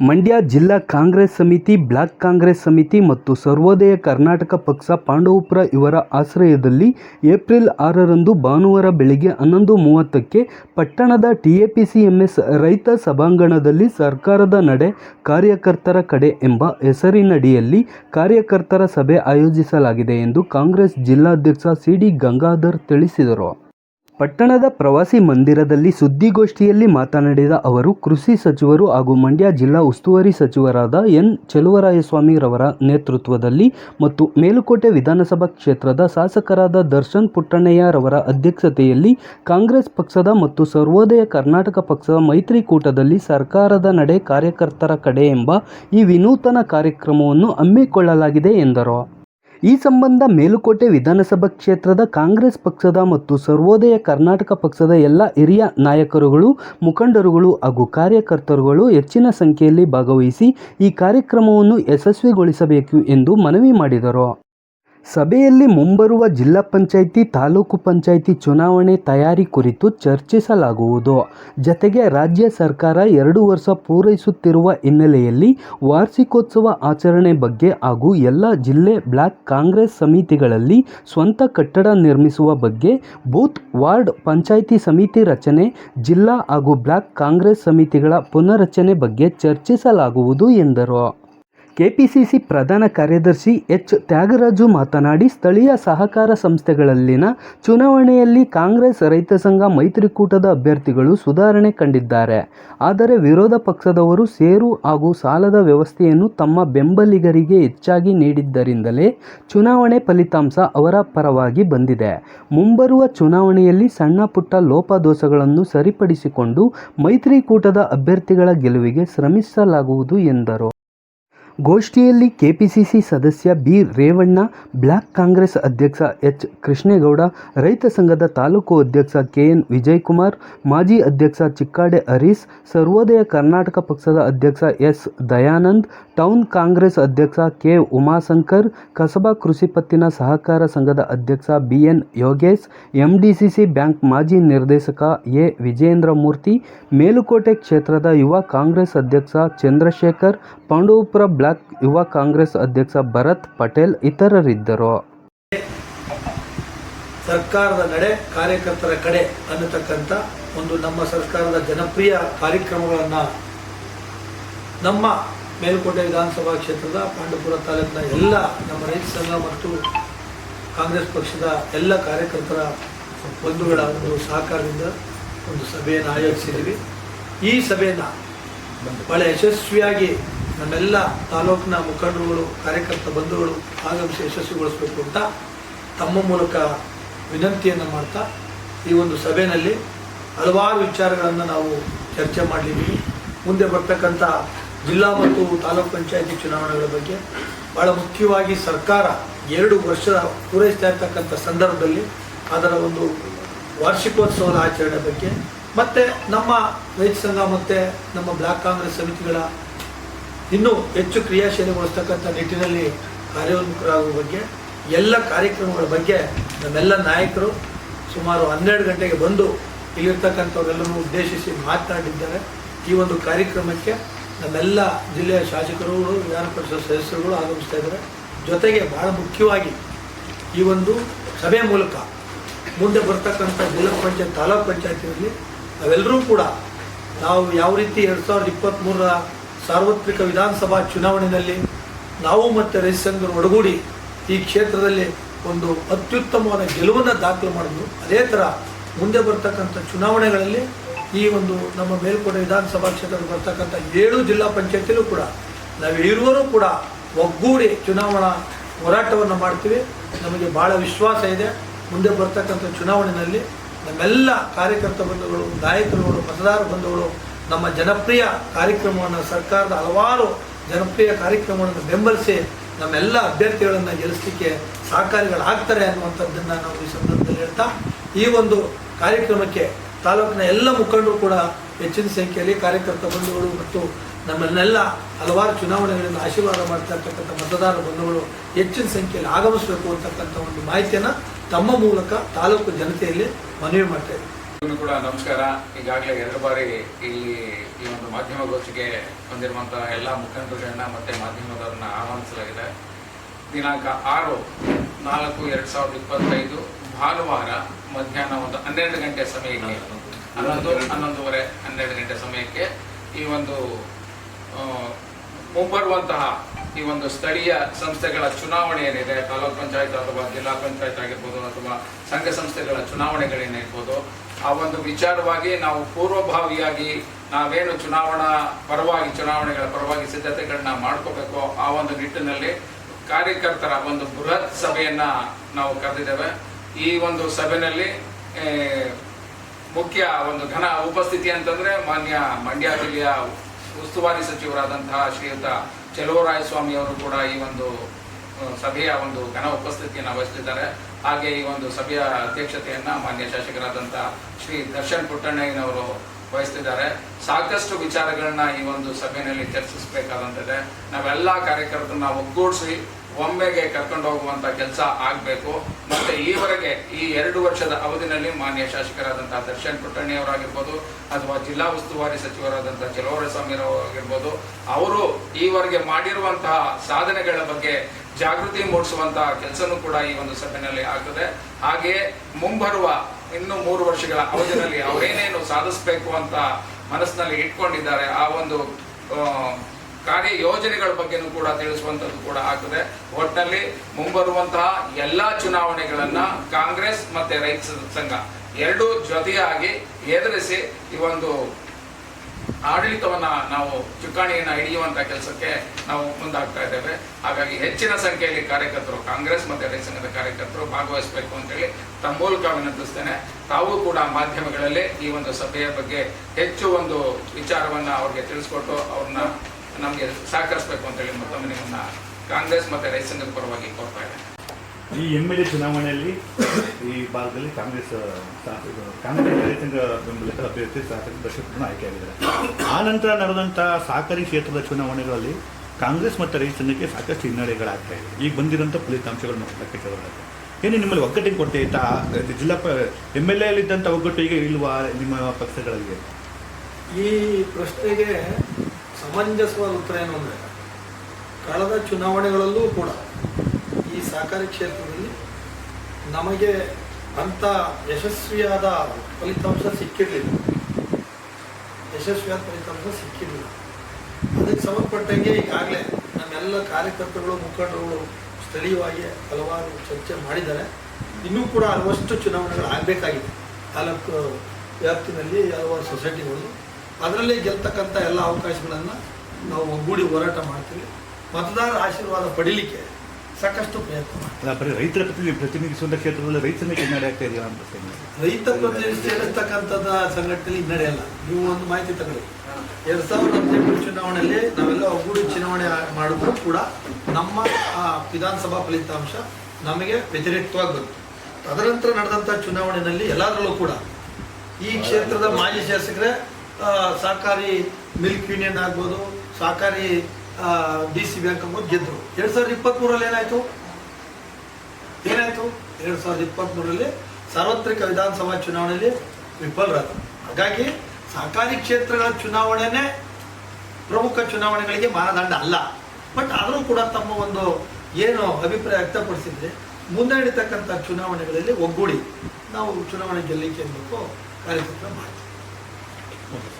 ಮಂಡ್ಯ ಜಿಲ್ಲಾ ಕಾಂಗ್ರೆಸ್ ಸಮಿತಿ, ಬ್ಲಾಕ್ ಕಾಂಗ್ರೆಸ್ ಸಮಿತಿ ಮತ್ತು ಸರ್ವೋದಯ ಕರ್ನಾಟಕ ಪಕ್ಷ ಪಾಂಡವಪುರ ಇವರ ಆಶ್ರಯದಲ್ಲಿ ಏಪ್ರಿಲ್ ಆರರಂದು ಭಾನುವಾರ ಬೆಳಗ್ಗೆ ಹನ್ನೊಂದು ಮೂವತ್ತಕ್ಕೆ ಪಟ್ಟಣದ ಟಿಎಪಿಸಿಎಂಎಸ್ ರೈತ ಸಭಾಂಗಣದಲ್ಲಿ ಸರ್ಕಾರದ ನಡೆ ಕಾರ್ಯಕರ್ತರ ಕಡೆ ಎಂಬ ಹೆಸರಿನಡಿಯಲ್ಲಿ ಕಾರ್ಯಕರ್ತರ ಸಭೆ ಆಯೋಜಿಸಲಾಗಿದೆ ಎಂದು ಕಾಂಗ್ರೆಸ್ ಜಿಲ್ಲಾಧ್ಯಕ್ಷ ಸಿಡಿ ಗಂಗಾಧರ್ ತಿಳಿಸಿದರು. ಪಟ್ಟಣದ ಪ್ರವಾಸಿ ಮಂದಿರದಲ್ಲಿ ಸುದ್ದಿಗೋಷ್ಠಿಯಲ್ಲಿ ಮಾತನಾಡಿದ ಅವರು, ಕೃಷಿ ಸಚಿವರು ಹಾಗೂ ಮಂಡ್ಯ ಜಿಲ್ಲಾ ಉಸ್ತುವಾರಿ ಸಚಿವರಾದ ಎನ್. ಚೆಲುವರಾಯಸ್ವಾಮಿರವರ ನೇತೃತ್ವದಲ್ಲಿ ಮತ್ತು ಮೇಲುಕೋಟೆ ವಿಧಾನಸಭಾ ಕ್ಷೇತ್ರದ ಶಾಸಕರಾದ ದರ್ಶನ್ ಪುಟ್ಟಣ್ಣಯ್ಯರವರ ಅಧ್ಯಕ್ಷತೆಯಲ್ಲಿ ಕಾಂಗ್ರೆಸ್ ಪಕ್ಷದ ಮತ್ತು ಸರ್ವೋದಯ ಕರ್ನಾಟಕ ಪಕ್ಷದ ಮೈತ್ರಿಕೂಟದಲ್ಲಿ ಸರ್ಕಾರದ ನಡೆ ಕಾರ್ಯಕರ್ತರ ಕಡೆ ಎಂಬ ಈ ವಿನೂತನ ಕಾರ್ಯಕ್ರಮವನ್ನು ಹಮ್ಮಿಕೊಳ್ಳಲಾಗಿದೆ ಎಂದರು. ಈ ಸಂಬಂಧ ಮೇಲುಕೋಟೆ ವಿಧಾನಸಭಾ ಕ್ಷೇತ್ರದ ಕಾಂಗ್ರೆಸ್ ಪಕ್ಷದ ಮತ್ತು ಸರ್ವೋದಯ ಕರ್ನಾಟಕ ಪಕ್ಷದ ಎಲ್ಲ ಹಿರಿಯ ನಾಯಕರುಗಳು, ಮುಖಂಡರುಗಳು ಹಾಗೂ ಕಾರ್ಯಕರ್ತರುಗಳು ಹೆಚ್ಚಿನ ಸಂಖ್ಯೆಯಲ್ಲಿ ಭಾಗವಹಿಸಿ ಈ ಕಾರ್ಯಕ್ರಮವನ್ನು ಯಶಸ್ವಿಗೊಳಿಸಬೇಕು ಎಂದು ಮನವಿ ಮಾಡಿದರು. ಸಭೆಯಲ್ಲಿ ಮುಂಬರುವ ಜಿಲ್ಲಾ ಪಂಚಾಯಿತಿ, ತಾಲೂಕು ಪಂಚಾಯಿತಿ ಚುನಾವಣೆ ತಯಾರಿ ಕುರಿತು ಚರ್ಚಿಸಲಾಗುವುದು. ಜತೆಗೆ ರಾಜ್ಯ ಸರ್ಕಾರ ಎರಡು ವರ್ಷ ಪೂರೈಸುತ್ತಿರುವ ಹಿನ್ನೆಲೆಯಲ್ಲಿ ವಾರ್ಷಿಕೋತ್ಸವ ಆಚರಣೆ ಬಗ್ಗೆ ಹಾಗೂ ಎಲ್ಲ ಜಿಲ್ಲೆ ಬ್ಲಾಕ್ ಕಾಂಗ್ರೆಸ್ ಸಮಿತಿಗಳಲ್ಲಿ ಸ್ವಂತ ಕಟ್ಟಡ ನಿರ್ಮಿಸುವ ಬಗ್ಗೆ ಬೂತ್ ವಾರ್ಡ್ ಪಂಚಾಯಿತಿ ಸಮಿತಿ ರಚನೆ, ಜಿಲ್ಲಾ ಹಾಗೂ ಬ್ಲಾಕ್ ಕಾಂಗ್ರೆಸ್ ಸಮಿತಿಗಳ ಪುನರಚನೆ ಬಗ್ಗೆ ಚರ್ಚಿಸಲಾಗುವುದು ಎಂದರು. ಕೆಪಿಸಿಸಿ ಪ್ರಧಾನ ಕಾರ್ಯದರ್ಶಿ ಎಚ್. ತ್ಯಾಗರಾಜು ಮಾತನಾಡಿ, ಸ್ಥಳೀಯ ಸಹಕಾರ ಸಂಸ್ಥೆಗಳಲ್ಲಿನ ಚುನಾವಣೆಯಲ್ಲಿ ಕಾಂಗ್ರೆಸ್ ರೈತ ಸಂಘ ಮೈತ್ರಿಕೂಟದ ಅಭ್ಯರ್ಥಿಗಳು ಸುಧಾರಣೆ ಕಂಡಿದ್ದಾರೆ. ಆದರೆ ವಿರೋಧ ಪಕ್ಷದವರು ಸೇರು ಹಾಗೂ ಸಾಲದ ವ್ಯವಸ್ಥೆಯನ್ನು ತಮ್ಮ ಬೆಂಬಲಿಗರಿಗೆ ಹೆಚ್ಚಾಗಿ ನೀಡಿದ್ದರಿಂದಲೇ ಚುನಾವಣೆ ಫಲಿತಾಂಶ ಅವರ ಪರವಾಗಿ ಬಂದಿದೆ. ಮುಂಬರುವ ಚುನಾವಣೆಯಲ್ಲಿ ಸಣ್ಣ ಪುಟ್ಟ ಲೋಪದೋಷಗಳನ್ನು ಸರಿಪಡಿಸಿಕೊಂಡು ಮೈತ್ರಿಕೂಟದ ಅಭ್ಯರ್ಥಿಗಳ ಗೆಲುವಿಗೆ ಶ್ರಮಿಸಲಾಗುವುದು ಎಂದರು. ಗೋಷ್ಠಿಯಲ್ಲಿ ಕೆಪಿಸಿಸಿ ಸದಸ್ಯ ಬಿ ರೇವಣ್ಣ, ಬ್ಲಾಕ್ ಕಾಂಗ್ರೆಸ್ ಅಧ್ಯಕ್ಷ ಎಚ್ ಕೃಷ್ಣೇಗೌಡ, ರೈತ ಸಂಘದ ತಾಲೂಕು ಅಧ್ಯಕ್ಷ ಕೆಎನ್ ವಿಜಯಕುಮಾರ್, ಮಾಜಿ ಅಧ್ಯಕ್ಷ ಚಿಕ್ಕಾಡೆ ಹರೀಶ್, ಸರ್ವೋದಯ ಕರ್ನಾಟಕ ಪಕ್ಷದ ಅಧ್ಯಕ್ಷ ಎಸ್ ದಯಾನಂದ್, ಟೌನ್ ಕಾಂಗ್ರೆಸ್ ಅಧ್ಯಕ್ಷ ಕೆ ಉಮಾಶಂಕರ್, ಕಸಬಾ ಕೃಷಿ ಪತ್ತಿನ ಸಹಕಾರ ಸಂಘದ ಅಧ್ಯಕ್ಷ ಬಿಎನ್ ಯೋಗೇಶ್, ಎಂಡಿಸಿಸಿ ಬ್ಯಾಂಕ್ ಮಾಜಿ ನಿರ್ದೇಶಕ ಎ ವಿಜೇಂದ್ರ ಮೂರ್ತಿ ಮೇಲುಕೋಟೆ ಕ್ಷೇತ್ರದ ಯುವ ಕಾಂಗ್ರೆಸ್ ಅಧ್ಯಕ್ಷ ಚಂದ್ರಶೇಖರ್, ಪಾಂಡವಪುರ ಬ್ಲಾಕ್ ಯುವ ಕಾಂಗ್ರೆಸ್ ಅಧ್ಯಕ್ಷ ಭರತ್ ಪಟೇಲ್ ಇತರರಿದ್ದರು. ಸರ್ಕಾರದ ನಡೆ ಕಾರ್ಯಕರ್ತರ ಕಡೆ ಅನ್ನತಕ್ಕಂಥ ಒಂದು ನಮ್ಮ ಸರ್ಕಾರದ ಜನಪ್ರಿಯ ಕಾರ್ಯಕ್ರಮಗಳನ್ನು ನಮ್ಮ ಮೇಲುಕೋಟೆ ವಿಧಾನಸಭಾ ಕ್ಷೇತ್ರದ ಪಾಂಡಪುರ ತಾಲೂಕಿನ ಎಲ್ಲ ನಮ್ಮ ರೈತ ಸಂಘ ಮತ್ತು ಕಾಂಗ್ರೆಸ್ ಪಕ್ಷದ ಎಲ್ಲ ಕಾರ್ಯಕರ್ತರ ಬಂಧುಗಳ ಒಂದು ಸಹಕಾರದಿಂದ ಒಂದು ಸಭೆಯನ್ನು ಆಯೋಜಿಸಿದ್ದೀವಿ. ಈ ಸಭೆಯನ್ನು ಬಹಳ ಯಶಸ್ವಿಯಾಗಿ ನಮ್ಮೆಲ್ಲ ತಾಲೂಕಿನ ಮುಖಂಡರುಗಳು, ಕಾರ್ಯಕರ್ತ ಬಂಧುಗಳು ಆಗಮಿಸಿ ಯಶಸ್ವಿಗೊಳಿಸಬೇಕು ಅಂತ ತಮ್ಮ ಮೂಲಕ ವಿನಂತಿಯನ್ನು ಮಾಡ್ತಾ ಈ ಒಂದು ಸಭೆಯಲ್ಲಿ ಹಲವಾರು ವಿಚಾರಗಳನ್ನು ನಾವು ಚರ್ಚೆ ಮಾಡಲಿದ್ದೀವಿ. ಮುಂದೆ ಬರ್ತಕ್ಕಂಥ ಜಿಲ್ಲಾ ಮತ್ತು ತಾಲೂಕು ಪಂಚಾಯತಿ ಚುನಾವಣೆಗಳ ಬಗ್ಗೆ ಭಾಳ ಮುಖ್ಯವಾಗಿ ಸರ್ಕಾರ ಎರಡು ವರ್ಷ ಪೂರೈಸ್ತಾ ಇರ್ತಕ್ಕಂಥ ಸಂದರ್ಭದಲ್ಲಿ ಅದರ ಒಂದು ವಾರ್ಷಿಕೋತ್ಸವದ ಆಚರಣೆ ಬಗ್ಗೆ, ಮತ್ತು ನಮ್ಮ ರೈತ ಸಂಘ ಮತ್ತು ನಮ್ಮ ಬ್ಲಾಕ್ ಕಾಂಗ್ರೆಸ್ ಸಮಿತಿಗಳ ಇನ್ನೂ ಹೆಚ್ಚು ಕ್ರಿಯಾಶೀಲಗೊಳಿಸ್ತಕ್ಕಂಥ ನಿಟ್ಟಿನಲ್ಲಿ ಕಾರ್ಯೋನ್ಮುಖರಾಗುವ ಬಗ್ಗೆ, ಎಲ್ಲ ಕಾರ್ಯಕ್ರಮಗಳ ಬಗ್ಗೆ ನಮ್ಮೆಲ್ಲ ನಾಯಕರು ಸುಮಾರು ಹನ್ನೆರಡು ಗಂಟೆಗೆ ಬಂದು ಇಲ್ಲಿರ್ತಕ್ಕಂಥವರೆಲ್ಲರೂ ಉದ್ದೇಶಿಸಿ ಮಾತನಾಡಿದ್ದಾರೆ. ಈ ಒಂದು ಕಾರ್ಯಕ್ರಮಕ್ಕೆ ನಮ್ಮೆಲ್ಲ ಜಿಲ್ಲೆಯ ಶಾಸಕರುಗಳು ವಿಧಾನ ಪರಿಷತ್ ಸದಸ್ಯರುಗಳು ಆಗಮಿಸ್ತಾ ಇದ್ದಾರೆ. ಜೊತೆಗೆ ಬಹಳ ಮುಖ್ಯವಾಗಿ ಈ ಒಂದು ಸಭೆ ಮೂಲಕ ಮುಂದೆ ಬರ್ತಕ್ಕಂಥ ಜಿಲ್ಲಾ ಪಂಚಾಯತ್, ತಾಲೂಕು ಪಂಚಾಯತಿನಲ್ಲಿ ನಾವೆಲ್ಲರೂ ಕೂಡ ನಾವು ಯಾವ ರೀತಿ ಎರಡು ಸಾವಿರದ ಇಪ್ಪತ್ತ್ಮೂರರ ಸಾರ್ವತ್ರಿಕ ವಿಧಾನಸಭಾ ಚುನಾವಣೆಯಲ್ಲಿ ನಾವು ಮತ್ತು ರೈಸಂಗರು ಒಡಗೂಡಿ ಈ ಕ್ಷೇತ್ರದಲ್ಲಿ ಒಂದು ಅತ್ಯುತ್ತಮವಾದ ಗೆಲುವನ್ನು ದಾಖಲು ಮಾಡಿದ್ರು ಅದೇ ಥರ ಮುಂದೆ ಬರ್ತಕ್ಕಂಥ ಚುನಾವಣೆಗಳಲ್ಲಿ ಈ ಒಂದು ನಮ್ಮ ಮೇಲ್ಕೋಟೆ ವಿಧಾನಸಭಾ ಕ್ಷೇತ್ರದಲ್ಲಿ ಬರ್ತಕ್ಕಂಥ ಏಳು ಜಿಲ್ಲಾ ಪಂಚಾಯತಿಲೂ ಕೂಡ ನಾವು ಇರುವರು ಕೂಡ ಒಗ್ಗೂಡಿ ಚುನಾವಣಾ ಹೋರಾಟವನ್ನು ಮಾಡ್ತೀವಿ. ನಮಗೆ ಭಾಳ ವಿಶ್ವಾಸ ಇದೆ. ಮುಂದೆ ಬರ್ತಕ್ಕಂಥ ಚುನಾವಣೆಯಲ್ಲಿ ನಮ್ಮೆಲ್ಲ ಕಾರ್ಯಕರ್ತ ಬಂಧುಗಳು, ನಾಯಕರುಗಳು, ಮತದಾರ ಬಂಧುಗಳು ನಮ್ಮ ಜನಪ್ರಿಯ ಕಾರ್ಯಕ್ರಮವನ್ನು ಸರ್ಕಾರದ ಹಲವಾರು ಜನಪ್ರಿಯ ಕಾರ್ಯಕ್ರಮಗಳನ್ನು ಬೆಂಬಲಿಸಿ ನಮ್ಮೆಲ್ಲ ಅಭ್ಯರ್ಥಿಗಳನ್ನು ಗೆಲ್ಲಿಸಲಿಕ್ಕೆ ಸಹಕಾರಿಗಳಾಗ್ತಾರೆ ಅನ್ನುವಂಥದ್ದನ್ನು ನಾವು ಈ ಸಂದರ್ಭದಲ್ಲಿ ಹೇಳ್ತಾ, ಈ ಒಂದು ಕಾರ್ಯಕ್ರಮಕ್ಕೆ ತಾಲೂಕಿನ ಎಲ್ಲ ಮುಖಂಡರು ಕೂಡ ಹೆಚ್ಚಿನ ಸಂಖ್ಯೆಯಲ್ಲಿ ಕಾರ್ಯಕರ್ತ ಬಂಧುಗಳು ಮತ್ತು ನಮ್ಮನ್ನೆಲ್ಲ ಹಲವಾರು ಚುನಾವಣೆಗಳಿಂದ ಆಶೀರ್ವಾದ ಮಾಡ್ತಾ ಮತದಾರ ಬಂಧುಗಳು ಹೆಚ್ಚಿನ ಸಂಖ್ಯೆಯಲ್ಲಿ ಆಗಮಿಸಬೇಕು ಅಂತಕ್ಕಂಥ ಒಂದು ಮಾಹಿತಿಯನ್ನು ತಮ್ಮ ಮೂಲಕ ತಾಲೂಕು ಜನತೆಯಲ್ಲಿ ಮನವಿ ಮಾಡ್ತಾ ಕೂಡ ನಮಸ್ಕಾರ. ಈಗಾಗಲೇ ಎರಡು ಬಾರಿ ಇಲ್ಲಿ ಈ ಒಂದು ಮಾಧ್ಯಮಗೋಷ್ಠಿಗೆ ಬಂದಿರುವಂತಹ ಎಲ್ಲ ಮುಖಂಡರುಗಳನ್ನ ಮತ್ತೆ ಮಾಧ್ಯಮದವರನ್ನ ಆಹ್ವಾನಿಸಲಾಗಿದೆ. ದಿನಾಂಕ ಆರು, ನಾಲ್ಕು, ಎರಡ್ ಸಾವಿರದ ಇಪ್ಪತ್ತೈದು, ಭಾನುವಾರ ಮಧ್ಯಾಹ್ನ ಒಂದು ಹನ್ನೆರಡು ಗಂಟೆ ಸಮಯಕ್ಕೆ, ಹನ್ನೊಂದು, ಹನ್ನೊಂದುವರೆ ಹನ್ನೆರಡು ಗಂಟೆ ಸಮಯಕ್ಕೆ ಈ ಒಂದು ಮುಂಬರುವಂತಹ ಈ ಒಂದು ಸ್ಥಳೀಯ ಸಂಸ್ಥೆಗಳ ಚುನಾವಣೆ ಏನಿದೆ ತಾಲೂಕ್ ಪಂಚಾಯತ್ ಅಥವಾ ಜಿಲ್ಲಾ ಪಂಚಾಯತ್ ಆಗಿರ್ಬೋದು ಅಥವಾ ಸಂಘ ಸಂಸ್ಥೆಗಳ ಚುನಾವಣೆಗಳೇನಿರ್ಬೋದು, ಆ ಒಂದು ವಿಚಾರವಾಗಿ ನಾವು ಪೂರ್ವಭಾವಿಯಾಗಿ ನಾವೇನು ಚುನಾವಣಾ ಪರವಾಗಿ, ಚುನಾವಣೆಗಳ ಪರವಾಗಿ ಸಿದ್ಧತೆಗಳನ್ನ ಮಾಡ್ಕೋಬೇಕು, ಆ ಒಂದು ನಿಟ್ಟಿನಲ್ಲಿ ಕಾರ್ಯಕರ್ತರ ಒಂದು ಬೃಹತ್ ಸಭೆಯನ್ನ ನಾವು ಕರೆದಿದ್ದೇವೆ. ಈ ಒಂದು ಸಭೆಯಲ್ಲಿ ಮುಖ್ಯ ಒಂದು ಘನ ಉಪಸ್ಥಿತಿ ಅಂತಂದ್ರೆ ಮಾನ್ಯ ಮಂಡ್ಯ ಜಿಲ್ಲೆಯ ಉಸ್ತುವಾರಿ ಸಚಿವರಾದಂತಹ ಶ್ರೀಯುತ ಸ್ವಾಮಿ ಅವರು ಕೂಡ ಈ ಒಂದು ಸಭೆಯ ಒಂದು ಘನ ಉಪಸ್ಥಿತಿಯನ್ನು ವಹಿಸಲಿದ್ದಾರೆ ಹಾಗೆ ಈ ಒಂದು ಸಭೆಯ ಅಧ್ಯಕ್ಷತೆಯನ್ನು ಮಾನ್ಯ ಶಾಸಕರಾದಂಥ ಶ್ರೀ ದರ್ಶನ್ ಪುಟ್ಟಣ್ಣಯ್ಯನವರು ವಹಿಸ್ತಿದ್ದಾರೆ. ಸಾಕಷ್ಟು ವಿಚಾರಗಳನ್ನ ಈ ಒಂದು ಸಭೆಯಲ್ಲಿ ಚರ್ಚಿಸಬೇಕಾದಂತಿದೆ. ನಾವೆಲ್ಲ ಕಾರ್ಯಕರ್ತರನ್ನ ಒಗ್ಗೂಡಿಸಿ ಒಮ್ಮೆಗೆ ಕರ್ಕೊಂಡು ಹೋಗುವಂತ ಕೆಲಸ ಆಗಬೇಕು. ಮತ್ತೆ ಈವರೆಗೆ ಈ ಎರಡು ವರ್ಷದ ಅವಧಿನಲ್ಲಿ ಮಾನ್ಯ ಶಾಸಕರಾದಂತಹ ದರ್ಶನ್ ಪುಟ್ಟಣ್ಣಿ ಅವರಾಗಿರ್ಬೋದು, ಅಥವಾ ಜಿಲ್ಲಾ ಉಸ್ತುವಾರಿ ಸಚಿವರಾದಂತಹ ಚಲವರಸ್ವಾಮಿ ಆಗಿರ್ಬೋದು, ಅವರು ಈವರೆಗೆ ಮಾಡಿರುವಂತಹ ಸಾಧನೆಗಳ ಬಗ್ಗೆ ಜಾಗೃತಿ ಮೂಡಿಸುವಂತಹ ಕೆಲಸನೂ ಕೂಡ ಈ ಒಂದು ಸಭೆಯಲ್ಲಿ ಆಗ್ತದೆ. ಹಾಗೆಯೇ ಮುಂಬರುವ ಇನ್ನು ಮೂರು ವರ್ಷಗಳ ಅವಧಿನಲ್ಲಿ ಅವರೇನೇನು ಸಾಧಿಸಬೇಕು ಅಂತ ಮನಸ್ಸಿನಲ್ಲಿ ಇಟ್ಕೊಂಡಿದ್ದಾರೆ, ಆ ಒಂದು ಕಾರ್ಯ ಯೋಜನೆಗಳ ಬಗ್ಗೆನೂ ಕೂಡ ತಿಳಿಸುವಂತದ್ದು ಕೂಡ ಆಗ್ತದೆ. ಒಟ್ಟಿನಲ್ಲಿ ಮುಂಬರುವಂತಹ ಎಲ್ಲಾ ಚುನಾವಣೆಗಳನ್ನ ಕಾಂಗ್ರೆಸ್ ಮತ್ತೆ ರೈತ ಸಂಘ ಎರಡೂ ಜೊತೆಯಾಗಿ ಎದುರಿಸಿ ಈ ಒಂದು ಆಡಳಿತವನ್ನ ನಾವು ಚುಕ್ಕಾಣಿಯನ್ನ ಹಿಡಿಯುವಂತ ಕೆಲಸಕ್ಕೆ ನಾವು ಮುಂದಾಗ್ತಾ ಇದ್ದೇವೆ. ಹಾಗಾಗಿ ಹೆಚ್ಚಿನ ಸಂಖ್ಯೆಯಲ್ಲಿ ಕಾರ್ಯಕರ್ತರು ಕಾಂಗ್ರೆಸ್ ಮತ್ತೆ ರೈತ ಸಂಘದ ಕಾರ್ಯಕರ್ತರು ಭಾಗವಹಿಸಬೇಕು ಅಂತೇಳಿ ತಮ್ಮ ಮೂಲಕ ವಿನಂತಿಸ್ತೇನೆ ತಾವು ಕೂಡ ಮಾಧ್ಯಮಗಳಲ್ಲಿ ಈ ಒಂದು ಸಭೆಯ ಬಗ್ಗೆ ಹೆಚ್ಚು ಒಂದು ವಿಚಾರವನ್ನ ಅವ್ರಿಗೆ ತಿಳಿಸ್ಕೊಟ್ಟು ಅವ್ರನ್ನ ನಮಗೆ ಸಹಕರಿಸಬೇಕು ಅಂತೇಳಿ ಮತ್ತೊಮ್ಮೆ ನಿಮ್ಮನ್ನ ಕಾಂಗ್ರೆಸ್ ಮತ್ತೆ ರೈತ ಸಂಘದ ಪರವಾಗಿ ಕೋರ್ತಾ ಇದ್ದೇನೆ. ಈ ಎಂ ಎಲ್ ಎ ಚುನಾವಣೆಯಲ್ಲಿ ಈ ಭಾಗದಲ್ಲಿ ಕಾಂಗ್ರೆಸ್ ಕಾಂಗ್ರೆಸ್ ರೈತ ರೈತಾಂಗ ಬೆಂಬಲಿತ ಅಭ್ಯರ್ಥಿ ಶಾಸಕ ದರ್ಶಕರನ್ನು ಆಯ್ಕೆಯಾಗಿದ್ದಾರೆ ಆ ನಂತರ ನಡೆದಂಥ ಸಹಕಾರಿ ಕ್ಷೇತ್ರದ ಚುನಾವಣೆಗಳಲ್ಲಿ ಕಾಂಗ್ರೆಸ್ ಮತ್ತು ರೈತ ಸಂಘಕ್ಕೆ ಸಾಕಷ್ಟು ಹಿನ್ನಡೆಗಳಾಗ್ತಾ ಇದೆ. ಈಗ ಬಂದಿರೋಂಥ ಫಲಿತಾಂಶಗಳನ್ನು ಲೆಕ್ಕಾಚಾರಗಳಾಗ್ತದೆ ಏನು ನಿಮ್ಮಲ್ಲಿ ಒಗ್ಗಟ್ಟಿಗೆ ಕೊಡ್ತಾ ಇತ್ತ? ಜಿಲ್ಲಾ ಪ ಎಂ ಎಲ್ ಎ ಇದ್ದಂಥ ಒಗ್ಗಟ್ಟು ಈಗ ಇಲ್ವಾ ನಿಮ್ಮ ಪಕ್ಷಗಳಲ್ಲಿ ಈ ಪ್ರಶ್ನೆಗೆ ಸಮಂಜಸವಾದ ಉತ್ತರ ಏನು ಅಂದರೆ, ಕಳೆದ ಚುನಾವಣೆಗಳಲ್ಲೂ ಕೂಡ ಈ ಸಹಕಾರಿ ಕ್ಷೇತ್ರದಲ್ಲಿ ನಮಗೆ ಅಂಥ ಯಶಸ್ವಿಯಾದ ಫಲಿತಾಂಶ ಸಿಕ್ಕಿರಲಿಲ್ಲ. ಯಶಸ್ವಿಯಾದ ಫಲಿತಾಂಶ ಸಿಕ್ಕಿರಲಿಲ್ಲ. ಅದಕ್ಕೆ ಸಂಬಂಧಪಟ್ಟಂಗೆ ಈಗಾಗಲೇ ನಮ್ಮೆಲ್ಲ ಕಾರ್ಯಕರ್ತರುಗಳು, ಮುಖಂಡರುಗಳು ಸ್ಥಳೀಯವಾಗಿ ಹಲವಾರು ಚರ್ಚೆ ಮಾಡಿದ್ದಾರೆ. ಇನ್ನೂ ಕೂಡ ಹಲವಷ್ಟು ಚುನಾವಣೆಗಳು ಆಗಬೇಕಾಗಿದೆ. ತಾಲೂಕು ವ್ಯಾಪ್ತಿನಲ್ಲಿ ಹಲವಾರು ಸೊಸೈಟಿಗಳು ಅದರಲ್ಲಿ ಗೆಲ್ತಕ್ಕಂಥ ಎಲ್ಲ ಅವಕಾಶಗಳನ್ನು ನಾವು ಒಗ್ಗೂಡಿ ಹೋರಾಟ ಮಾಡ್ತೀವಿ. ಮತದಾರರ ಆಶೀರ್ವಾದ ಪಡೀಲಿಕ್ಕೆ ಸಾಕಷ್ಟು ಪ್ರಯತ್ನ ಮಾಡ್ತೀವಿ. ರೈತರ ಪ್ರತಿನಿಧಿ ಪ್ರತಿನಿಧಿಸುವಂಥ ಕ್ಷೇತ್ರದಲ್ಲಿ ರೈತನಿಗೆ ಹಿನ್ನಡೆ ಆಗ್ತಾ ಇದೆಯಾ ಅಂತ. ರೈತ ಪ್ರತಿನಿಧಿ ಸಂಘಟನೆ ಹಿನ್ನಡೆ ಅಲ್ಲ. ನೀವು ಒಂದು ಮಾಹಿತಿ ತಗೊಳ್ಳಿ. ಎರಡ್ ಸಾವಿರದ ಹದಿನೆಂಟು ಚುನಾವಣೆಯಲ್ಲಿ ನಾವೆಲ್ಲ ಒಗ್ಗೂಡಿ ಚುನಾವಣೆ ಮಾಡಿದ್ರು ಕೂಡ ನಮ್ಮ ಆ, ವಿಧಾನಸಭಾ ಫಲಿತಾಂಶ ನಮಗೆ ವ್ಯತಿರಿಕ್ತವಾಗಿ ಬಂತು. ತದನಂತರ ನಡೆದಂಥ ಚುನಾವಣೆಯಲ್ಲಿ ಎಲ್ಲದರಲ್ಲೂ ಕೂಡ ಈ ಕ್ಷೇತ್ರದ ಮಾಜಿ ಶಾಸಕರೇ ಆ, ಸಹಕಾರಿ ಮಿಲ್ಕ್ ಯೂನಿಯನ್ ಆಗ್ಬೋದು ಸಹಕಾರಿ ಡಿ ಸಿ ಬ್ಯಾಂಕ್ ಆಗ್ಬೋದು ಗೆದ್ದರು ಎರಡು ಸಾವಿರದ ಇಪ್ಪತ್ತ್ಮೂರಲ್ಲಿ ಏನಾಯಿತು? ಏನಾಯಿತು? ಎರಡು ಸಾವಿರದ ಇಪ್ಪತ್ತ್ಮೂರರಲ್ಲಿ ಸಾರ್ವತ್ರಿಕ ವಿಧಾನಸಭಾ ಚುನಾವಣೆಯಲ್ಲಿ ವಿಫಲರಾದರು. ಹಾಗಾಗಿ ಸಹಕಾರಿ ಕ್ಷೇತ್ರಗಳ ಚುನಾವಣೆನೇ ಪ್ರಮುಖ ಚುನಾವಣೆಗಳಿಗೆ ಮಾನದಂಡ ಅಲ್ಲ. ಬಟ್ ಆದರೂ ಕೂಡ ತಮ್ಮ ಒಂದು ಏನು ಅಭಿಪ್ರಾಯ ವ್ಯಕ್ತಪಡಿಸಿದ್ರೆ ಮುಂದೆ ಚುನಾವಣೆಗಳಲ್ಲಿ ಒಗ್ಗೂಡಿ ನಾವು ಚುನಾವಣೆ ಗೆಲ್ಲಲಿಕ್ಕೆ ಅನ್ಬೇಕು ಕಾರ್ಯಕ್ರಮ ಮಾಡ್ತೀವಿ. Wonderful.